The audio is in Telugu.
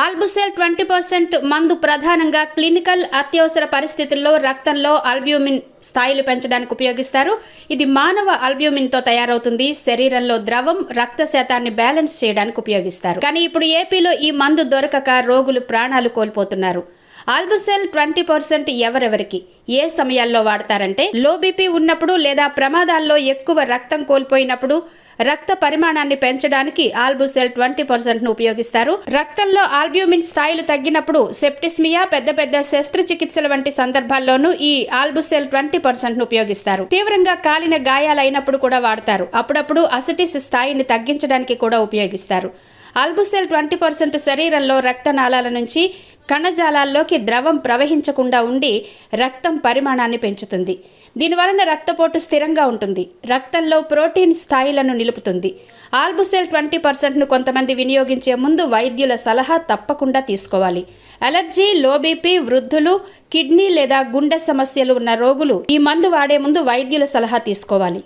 ఆల్బుసెల్ ట్వంటీ పర్సెంట్ మందు ప్రధానంగా క్లినికల్ అత్యవసర పరిస్థితుల్లో రక్తంలో అల్బ్యూమిన్ స్థాయిలు పెంచడానికి ఉపయోగిస్తారు. ఇది మానవ అల్బ్యూమిన్తో తయారవుతుంది. శరీరంలో ద్రవం రక్త శాతాన్ని బ్యాలెన్స్ చేయడానికి ఉపయోగిస్తారు. కానీ ఇప్పుడు ఏపీలో ఈ మందు దొరకక రోగులు ప్రాణాలు కోల్పోతున్నారు. ఆల్బుసెల్ ట్వంటీ పర్సెంట్ ఎవరెవరికి? ఏ సమయాల్లో వాడతారంటే లో బీపీ ఉన్నప్పుడు లేదా ప్రమాదాల్లో ఎక్కువ రక్తం కోల్పోయినప్పుడు రక్త పరిమాణాన్ని పెంచడానికి ఆల్బుసెల్ ట్వంటీ పర్సెంట్ను ఉపయోగిస్తారు. రక్తంలో ఆల్బ్యూమిన్ స్థాయిలు తగ్గినప్పుడు సెప్టిస్మియా పెద్ద పెద్ద శస్త్రచికిత్సల వంటి సందర్భాల్లోనూ ఈ ఆల్బుసెల్ ట్వంటీ పర్సెంట్ను ఉపయోగిస్తారు. తీవ్రంగా కాలిన గాయాలైనప్పుడు కూడా వాడతారు. అప్పుడప్పుడు అసిటిస్ స్థాయిని తగ్గించడానికి కూడా ఉపయోగిస్తారు. ఆల్బుసెల్ ట్వంటీ పర్సెంట్ శరీరంలో రక్తనాళాల నుంచి కణజాలాల్లోకి ద్రవం ప్రవహించకుండా ఉండి రక్తం పరిమాణాన్ని పెంచుతుంది. దీనివలన రక్తపోటు స్థిరంగా ఉంటుంది. రక్తంలో ప్రోటీన్ స్థాయిలను నిలుపుతుంది. ఆల్బుసెల్ ట్వంటీ పర్సెంట్ను కొంతమంది వినియోగించే ముందు వైద్యుల సలహా తప్పకుండా తీసుకోవాలి. అలర్జీ లో బీపీ వృద్ధులు కిడ్నీ లేదా గుండె సమస్యలు ఉన్న రోగులు ఈ మందు వాడే ముందు వైద్యుల సలహా తీసుకోవాలి.